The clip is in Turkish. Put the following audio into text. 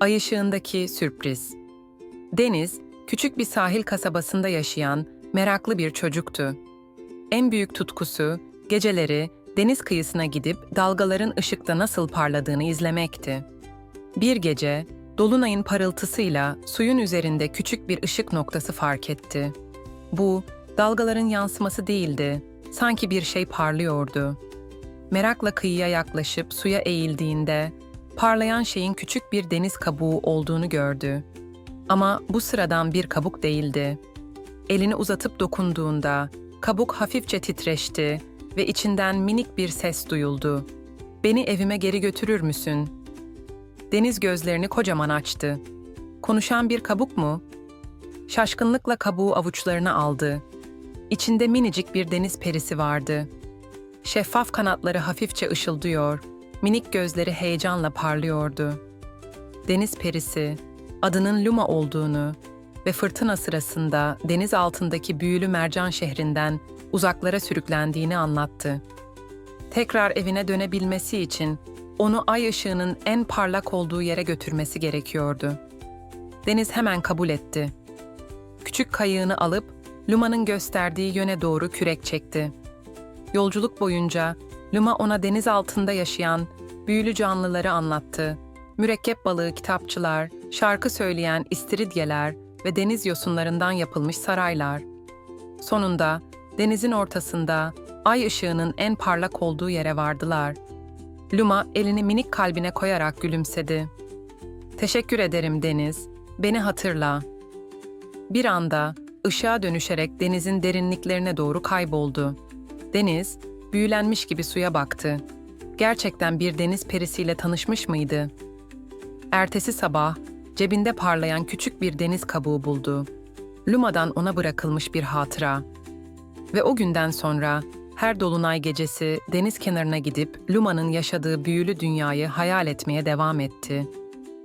Ay ışığındaki sürpriz. Deniz, küçük bir sahil kasabasında yaşayan meraklı bir çocuktu. En büyük tutkusu geceleri deniz kıyısına gidip dalgaların ışıkta nasıl parladığını izlemekti. Bir gece dolunayın parıltısıyla suyun üzerinde küçük bir ışık noktası fark etti. Bu dalgaların yansıması değildi, sanki bir şey parlıyordu. Merakla kıyıya yaklaşıp suya eğildiğinde parlayan şeyin küçük bir deniz kabuğu olduğunu gördü. Ama bu sıradan bir kabuk değildi. Elini uzatıp dokunduğunda kabuk hafifçe titreşti ve içinden minik bir ses duyuldu. Beni evime geri götürür müsün? Deniz gözlerini kocaman açtı. Konuşan bir kabuk mu? Şaşkınlıkla kabuğu avuçlarına aldı. İçinde minicik bir deniz perisi vardı. Şeffaf kanatları hafifçe ışıldıyor, minik gözleri heyecanla parlıyordu. Deniz perisi, adının Luma olduğunu ve fırtına sırasında deniz altındaki büyülü mercan şehrinden uzaklara sürüklendiğini anlattı. Tekrar evine dönebilmesi için onu ay ışığının en parlak olduğu yere götürmesi gerekiyordu. Deniz hemen kabul etti. Küçük kayığını alıp Luma'nın gösterdiği yöne doğru kürek çekti. Yolculuk boyunca Luma ona deniz altında yaşayan büyülü canlıları anlattı. Mürekkep balığı kitapçılar, şarkı söyleyen istiridyeler ve deniz yosunlarından yapılmış saraylar. Sonunda denizin ortasında ay ışığının en parlak olduğu yere vardılar. Luma elini minik kalbine koyarak gülümsedi. Teşekkür ederim Deniz, beni hatırla. Bir anda ışığa dönüşerek denizin derinliklerine doğru kayboldu. Deniz, büyülenmiş gibi suya baktı. Gerçekten bir deniz perisiyle tanışmış mıydı? Ertesi sabah cebinde parlayan küçük bir deniz kabuğu buldu. Luma'dan ona bırakılmış bir hatıra. Ve o günden sonra her dolunay gecesi deniz kenarına gidip Luma'nın yaşadığı büyülü dünyayı hayal etmeye devam etti.